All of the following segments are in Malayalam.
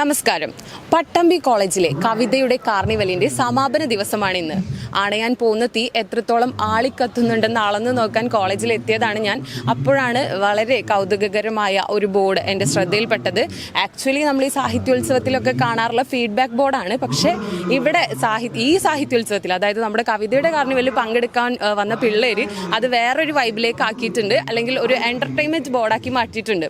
നമസ്കാരം. പട്ടമ്പി കോളേജിലെ കവിതയുടെ കാർണിവലിന്റെ സമാപന ദിവസമാണ് ഇന്ന്. അണയാൻ പോകുന്ന തീ എത്രത്തോളം ആളിക്കത്തുന്നുണ്ടെന്ന് അളന്ന് നോക്കാൻ കോളേജിൽ എത്തിയതാണ് ഞാൻ. അപ്പോഴാണ് വളരെ കൗതുകകരമായ ഒരു ബോർഡ് എന്റെ ശ്രദ്ധയിൽപ്പെട്ടത്. ആക്ച്വലി നമ്മൾ ഈ സാഹിത്യോത്സവത്തിലൊക്കെ കാണാറുള്ള ഫീഡ്ബാക്ക് ബോർഡാണ് പക്ഷേ ഇവിടെ സാഹിത്യ ഈ സാഹിത്യോത്സവത്തിൽ അതായത് നമ്മുടെ കവിതയുടെ കാർണിവലിൽ പങ്കെടുക്കാൻ വന്ന പിള്ളേർ അത് വേറൊരു വൈബിലേക്ക് ആക്കിയിട്ടുണ്ട്. അല്ലെങ്കിൽ ഒരു എന്റർടൈൻമെന്റ് ബോർഡാക്കി മാറ്റിയിട്ടുണ്ട്.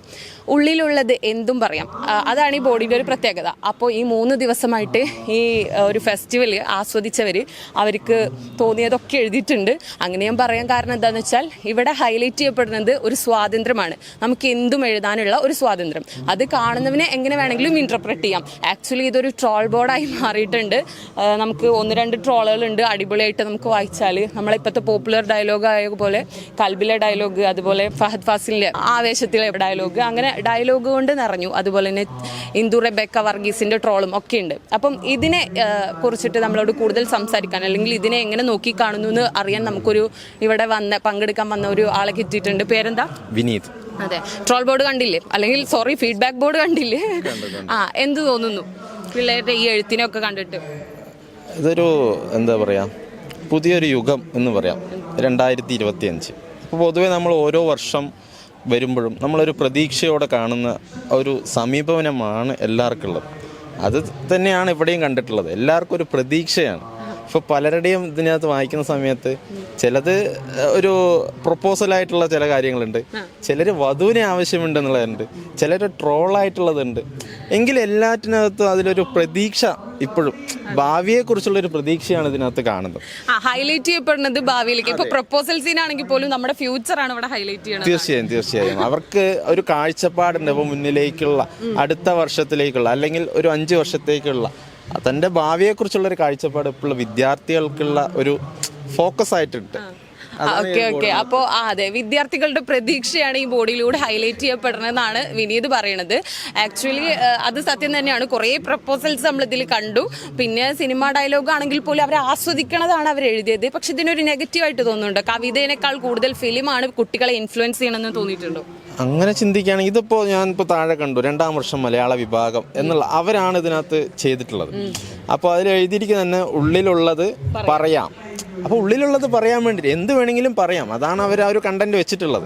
ഉള്ളിലുള്ളത് എന്തും പറയാം. അതാണ് ഈ ബോർഡിന്റെ ഒരു പ്രത്യേകത. അപ്പോൾ ഈ മൂന്ന് ദിവസമായിട്ട് ഈ ഒരു ഫെസ്റ്റിവൽ ആസ്വദിച്ചവർ അവർക്ക് തോന്നിയതൊക്കെ എഴുതിയിട്ടുണ്ട്. അങ്ങനെ ഞാൻ പറയാൻ കാരണം എന്താണെന്ന് വെച്ചാൽ ഇവിടെ ഹൈലൈറ്റ് ചെയ്യപ്പെടുന്നത് ഒരു സ്വാതന്ത്ര്യമാണ്. നമുക്ക് എന്തും എഴുതാനുള്ള ഒരു സ്വാതന്ത്ര്യം. അത് കാണുന്നവനെ എങ്ങനെ വേണമെങ്കിലും ഇന്റർപ്രറ്റ് ചെയ്യാം. ആക്ച്വലി ഇതൊരു ട്രോൾ ബോർഡായി മാറിയിട്ടുണ്ട്. നമുക്ക് ഒന്ന് രണ്ട് ട്രോളുകളുണ്ട്. അടിപൊളിയായിട്ട് നമുക്ക് വായിച്ചാൽ നമ്മളെ ഇപ്പോഴത്തെ പോപ്പുലർ ഡയലോഗ് ആയ പോലെ കൽബിലെ ഡയലോഗ് അതുപോലെ ഫഹദ് ഫാസിലിന്റെ ആവേശത്തിലെ ഡയലോഗ് അങ്ങനെ ഡയലോഗ് കൊണ്ട് നിറഞ്ഞു. അതുപോലെ തന്നെ ഇന്ദു റെബെക്ക വർഗീസിന്റെ ട്രോളും ഒക്കെ ഉണ്ട്. അപ്പം ഇതിനെ കുറിച്ചിട്ട് നമ്മളോട് കൂടുതൽ സംസാരിക്കാൻ അല്ലെങ്കിൽ ഇതിനെ എങ്ങനെ നോക്കി കാണുന്നു എന്ന് അറിയാൻ നമുക്കൊരു ഇവിടെ വന്ന പങ്കെടുക്കാൻ വന്ന ഒരു ആളെ കിട്ടിയിട്ടുണ്ട്. പേരെന്താ? വിനീത്. അതെ. ട്രോൾ ബോർഡ് കണ്ടില്ലേ? അല്ലെങ്കിൽ സോറി ഫീഡ്ബാക്ക് ബോർഡ് കണ്ടില്ലേ? ആ എന്ത് തോന്നുന്നു? പിള്ളേരുടെ ഈ എഴുത്തിനൊക്കെ കണ്ടിട്ട്. ഇതൊരു എന്താ പറയാ പുതിയൊരു യുഗം എന്ന് പറയാം. രണ്ടായിരത്തി ഇരുപത്തി അഞ്ച് അപ്പോൾ പൊതുവെ നമ്മൾ ഓരോ വർഷം വരുമ്പോഴും നമ്മളൊരു പ്രതീക്ഷയോടെ കാണുന്ന ഒരു സമീപനമാണ് എല്ലാവർക്കും ഉള്ളത് അത് തന്നെയാണ് ഇവിടെയും കണ്ടിട്ടുള്ളത്. എല്ലാവർക്കും ഒരു പ്രതീക്ഷയാണ്. ഇപ്പോൾ പലരുടെയും ഇതിനകത്ത് വായിക്കുന്ന സമയത്ത് ചിലത് ഒരു പ്രൊപ്പോസലായിട്ടുള്ള ചില കാര്യങ്ങളുണ്ട്. ചിലര് വധുവിനെ ആവശ്യമുണ്ട് എന്നുള്ളതുണ്ട് ചിലർ ട്രോളായിട്ടുള്ളതുണ്ട് എങ്കിൽ എല്ലാറ്റിനകത്തും അതിലൊരു പ്രതീക്ഷ ഇപ്പോഴും. ഭാവിയെക്കുറിച്ചുള്ള ഒരു പ്രതീക്ഷയാണ് ഇതിനകത്ത് കാണുന്നത്. ഹൈലൈറ്റ് ചെയ്യപ്പെടുന്നത് ഭാവിയിലേക്ക്. ഇപ്പൊ പ്രപ്പോസൽ സീൻ ആണെങ്കിൽ പോലും നമ്മുടെ ഫ്യൂച്ചർ ആണ് ഇവിടെ ഹൈലൈറ്റ് ചെയ്യുന്നത് തീർച്ചയായും തീർച്ചയായും. അവർക്ക് ഒരു കാഴ്ചപ്പാടുണ്ട് ഇപ്പൊ മുന്നിലേക്കുള്ള അടുത്ത വർഷത്തിലേക്കുള്ള അല്ലെങ്കിൽ ഒരു അഞ്ച് വർഷത്തേക്കുള്ള തന്റെ ഭാവിയെക്കുറിച്ചുള്ള ഒരു കാഴ്ചപ്പാട് ഇപ്പോഴുള്ള വിദ്യാർത്ഥികൾക്കുള്ള ഒരു ഫോക്കസ് ആയിട്ടുണ്ട്. Okay okay. അപ്പോ ആ അതെ. വിദ്യാർത്ഥികളുടെ പ്രതീക്ഷയാണ് ഈ ബോഡിയിലൂടെ ഹൈലൈറ്റ് ചെയ്യപ്പെടണമെന്നാണ് വിനീത് പറയണത്. ആക്ച്വലി അത് സത്യം തന്നെയാണ്. കുറേ പ്രപ്പോസൽസ് നമ്മൾ ഇതിൽ കണ്ടു. പിന്നെ സിനിമ ഡയലോഗ് ആണെങ്കിൽ പോലും അവരെ ആസ്വദിക്കണതാണ് അവർ എഴുതിയത്. പക്ഷെ ഇതിനൊരു നെഗറ്റീവായിട്ട് തോന്നുന്നുണ്ട്. കവിതയേക്കാൾ കൂടുതൽ ഫിലിമാണ് കുട്ടികളെ ഇൻഫ്ലുവൻസ് ചെയ്യണമെന്ന് തോന്നിയിട്ടുണ്ടോ? അങ്ങനെ ചിന്തിക്കുകയാണെങ്കിൽ ഇതിപ്പോൾ ഞാനിപ്പോൾ താഴെ കണ്ടു. രണ്ടാം വർഷം മലയാള വിഭാഗം എന്നുള്ള അവരാണ് ഇതിനകത്ത് ചെയ്തിട്ടുള്ളത്. അപ്പോൾ അതിൽ എഴുതിയിരിക്കുന്ന തന്നെ ഉള്ളിലുള്ളത് പറയാം. അപ്പോൾ ഉള്ളിലുള്ളത് പറയാൻ വേണ്ടിയിട്ട് എന്ത് വേണമെങ്കിലും പറയാം. അതാണ് അവർ ആ ഒരു കണ്ടന്റ് വെച്ചിട്ടുള്ളത്.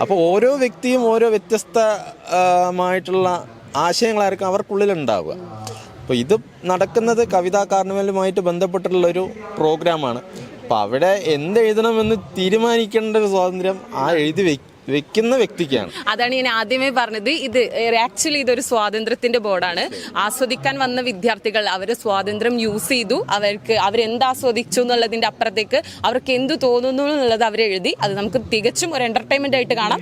അപ്പോൾ ഓരോ വ്യക്തിയും ഓരോ വ്യത്യസ്തമായിട്ടുള്ള ആശയങ്ങളായിരിക്കും അവർക്കുള്ളിലുണ്ടാവുക. അപ്പോൾ ഇത് നടക്കുന്നത് കവിതാ കാർണിവലുമായിട്ട് ബന്ധപ്പെട്ടിട്ടുള്ളൊരു പ്രോഗ്രാമാണ് അപ്പോൾ അവിടെ എന്ത് എഴുതണമെന്ന് തീരുമാനിക്കേണ്ട ഒരു സ്വാതന്ത്ര്യം ആ എഴുതി വെക്ക് വെക്കുന്ന വ്യക്തിക്കാണ്. അതാണ് ഞാൻ ആദ്യമേ പറഞ്ഞത്. ഇത് ആക്ച്വലി ഇതൊരു സ്വാതന്ത്ര്യത്തിന്റെ ബോർഡാണ്. ആസ്വദിക്കാൻ വന്ന വിദ്യാർത്ഥികൾ അവർ സ്വാതന്ത്ര്യം യൂസ് ചെയ്തു. അവർക്ക് അവരെന്ത് ആസ്വദിച്ചു എന്നുള്ളതിന്റെ അപ്പുറത്തേക്ക് അവർക്ക് എന്ത് തോന്നുന്നു എന്നുള്ളത് അവരെഴുതി. അത് നമുക്ക് തികച്ചും ഒരു എന്റർടൈൻമെന്റ് ആയിട്ട് കാണാം.